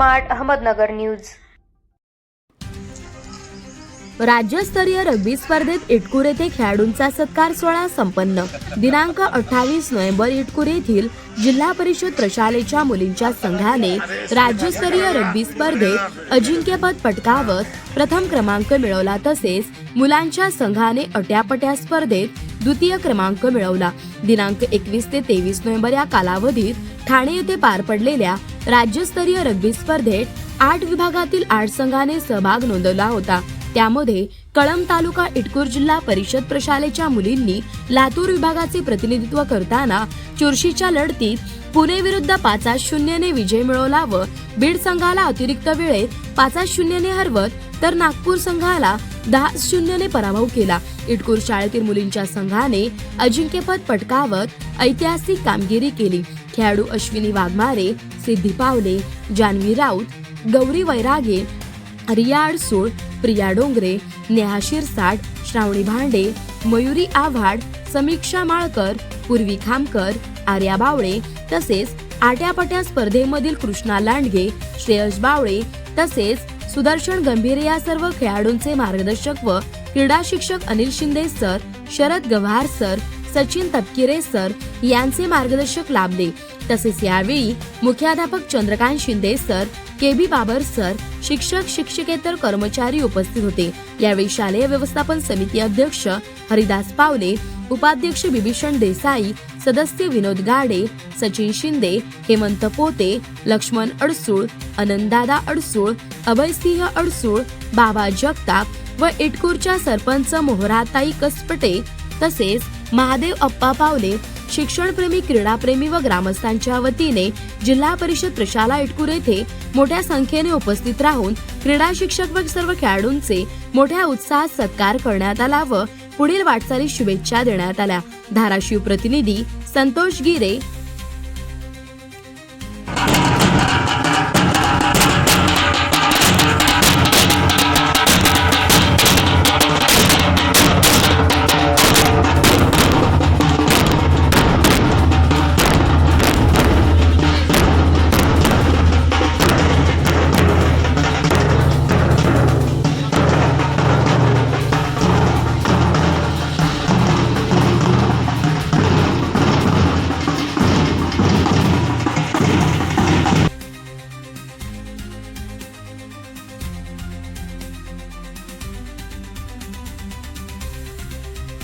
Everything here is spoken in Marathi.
Smart Ahmednagar news. राज्यस्तरीय रग्बी स्पर्धेत इटकूर येथे खेळाडूंचा सत्कार सोहळा संपन्न. दिनांक अठ्ठावीस नोव्हेंबर इटकूर येथील जिल्हा परिषद प्रशालेच्या मुलींच्या संघाने राज्यस्तरीय रग्बी स्पर्धेत अजिंक्यपद पटकावत प्रथम क्रमांक मिळवला तसेच मुलांच्या संघाने अट्यापट्या स्पर्धेत द्वितीय क्रमांक मिळवला. दिनांक एकवीस ते तेवीस नोव्हेंबर या कालावधीत ठाणे येथे पार पडलेल्या राज्यस्तरीय रग्बी स्पर्धेत आठ विभागातील आठ संघाने सहभाग नोंदवला होता. त्यामध्ये कळंब तालुका इटकूर जिल्हा परिषद प्रशालेच्या मुलींनी लातूर विभागाचे प्रतिनिधित्व करताना चुरशीच्या लढतीत पुणे विरुद्ध पाचा शून्यने विजय मिळवला व बीड संघाला अतिरिक्त वेळेत पाचा शून्यने हरवत तर नागपूर संघाला दहा शून्यने पराभव केला. इटकूर शाळेतील मुलींच्या संघाने अजिंक्यपद पटकावत ऐतिहासिक कामगिरी केली. खेळाडू अश्विनी वाघमारे सिद्धी पावले जान्हवी राऊत गौरी वैरागे रिया अडसूळ प्रिया डोंगरे नेहा शिरसाट श्रावणी भांडे मयुरी आव्हाड समीक्षा माळकर पूर्वी खामकर आर्या बावळे तसेच आट्यापाट्या स्पर्धेमधील कृष्णा लांडगे श्रेयस बावळे तसेच सुदर्शन गंभीरे या सर्व खेळाडूंचे मार्गदर्शक व क्रीडा शिक्षक Anil Shinde sir Sharad Gavhar sir Sachin Tapkire sir यांचे मार्गदर्शक लाभले तसेच यावेळी मुख्याध्यापक Chandrakant Shinde sir K B Babar sir शिक्षक शिक्षकेतर कर्मचारी उपस्थित होते. यावेळी शालेय व्यवस्थापन समिती अध्यक्ष हरिदास पावले उपाध्यक्ष बिभीषण देसाई सदस्य विनोद गाडे सचिन शिंदे हेमंत पोते लक्ष्मण अडसूळ आनंददादा अडसूळ अभयसिंह अडसूळ बाबा जगताप व इटकूरच्या सरपंच मोहराताई कसपटे तसेच महादेव अप्पा पावले शिक्षणप्रेमी क्रीडाप्रेमी व ग्रामस्थांच्या वतीने जिल्हा परिषद प्रशाला इटकूर येथे मोठ्या संख्येने उपस्थित राहून क्रीडा शिक्षक व सर्व खेळाडूंचे मोठ्या उत्साहात सत्कार करण्यात आला व पुढील वाटचालीस शुभेच्छा देण्यात आल्या. धाराशिव प्रतिनिधी संतोष गिरे